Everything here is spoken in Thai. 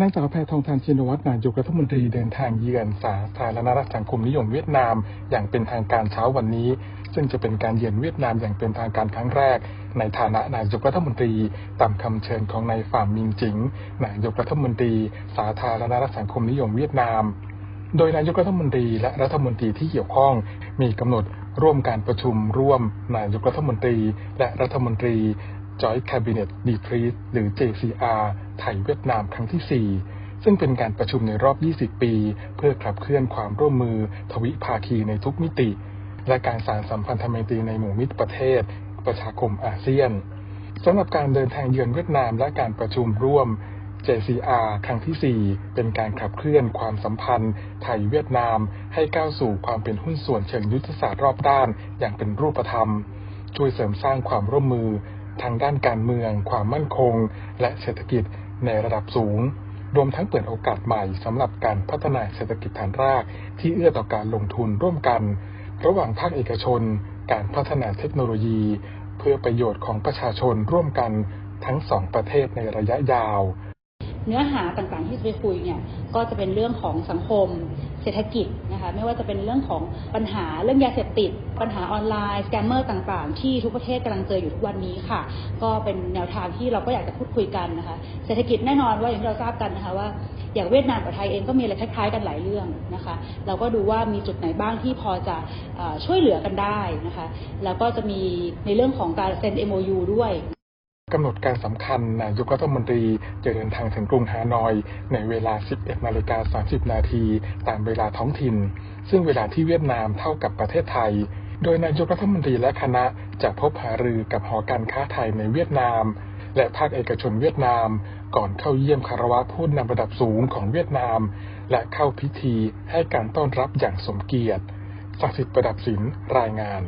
นางสาวแพทองทานชินวัตรนายกรัฐมนตรีเดินทางเยือนสาธารณรัฐสังคมนิยมเวียดนาม อย่างเป็นทางการเช้าวันนี้ ซึ่งจะเป็นการเยือนเวียดนามอย่างเป็นทางการครั้งแรก ในฐานะนายกรัฐมนตรีตามคำเชิญของนายฝ่ามิงจิงนายกรัฐมนตรี สาธารณรัฐสังคมนิยมเวียดนาม โดยนายกรัฐมนตรีและรัฐมนตรีที่เกี่ยวข้องมีกำหนดร่วมการประชุมร่วมนายกรัฐมนตรีและรัฐมนตรี Joint Cabinet Retreat หรือ JCR ไทยเวียดนามครั้งที่ 4 ซึ่งเป็นการประชุมในรอบ 20 ปี เพื่อขับเคลื่อนความร่วมมือ ทวิภาคีในทุกมิติ และการสานสัมพันธไมตรีในหมู่มิตรประเทศ ประชาคมอาเซียนสำหรับการเดินทางเยือนเวียดนามและการประชุมร่วม JCR ครั้งที่ 4 เป็นการขับเคลื่อนความสัมพันธ์ ไทยเวียดนาม ให้ก้าวสู่ความเป็นหุ้นส่วนเชิงยุทธศาสตร์รอบด้านอย่างเป็นรูปธรรม ช่วยเสริมสร้างความร่วมมือ ทางด้านการเมือง ความมั่นคง และเศรษฐกิจในระดับสูง รวมทั้งเปิดโอกาสใหม่สำหรับการพัฒนาเศรษฐกิจฐานราก ที่เอื้อต่อการลงทุนร่วมกัน ระหว่างภาคเอกชน การพัฒนาเทคโนโลยี เพื่อประโยชน์ของประชาชนร่วมกันทั้งสองประเทศในระยะยาวเนื้อหาต่างๆที่จะไปคุยเนี่ยก็จะเป็นเรื่องของสังคม เศรษฐกิจนะคะไม่ว่าจะเป็นเรื่องของปัญหาเรื่องยาเสพติด ปัญหาออนไลน์สแกมเมอร์ต่างๆ ที่ทุกประเทศกำลังเจออยู่ทุกวันนี้ค่ะ ก็เป็นแนวทางที่เราก็อยากจะพูดคุยกันนะคะเศรษฐกิจแน่นอนว่าอย่างที่เราทราบกันนะคะว่าอย่างเวียดนามกับไทยเองก็มีอะไรคล้ายๆกันหลายเรื่องนะคะ เราก็ดูว่ามีจุดไหนบ้างที่พอจะอ่อช่วยเหลือกันได้นะคะ แล้วก็จะมีในเรื่องของการเซ็น MOU ด้วย กำหนดการสำคัญนายกรัฐมนตรีจะเดินทางถึงกรุงฮานอย ในเวลา 11 นาฬิกา 30 นาทีตามเวลาท้องถิ่น ซึ่งเวลาที่เวียดนามเท่ากับประเทศไทย โดยนายกรัฐมนตรีและคณะจะพบหารือกับหอการค้าไทยในเวียดนาม และภาคเอกชนเวียดนาม ก่อนเข้าเยี่ยมคารวะผู้นำระดับสูงของเวียดนาม และเข้าพิธีให้การต้อนรับอย่างสมเกียรติศักดิ์สิทธิ์ประดับสินรายงาน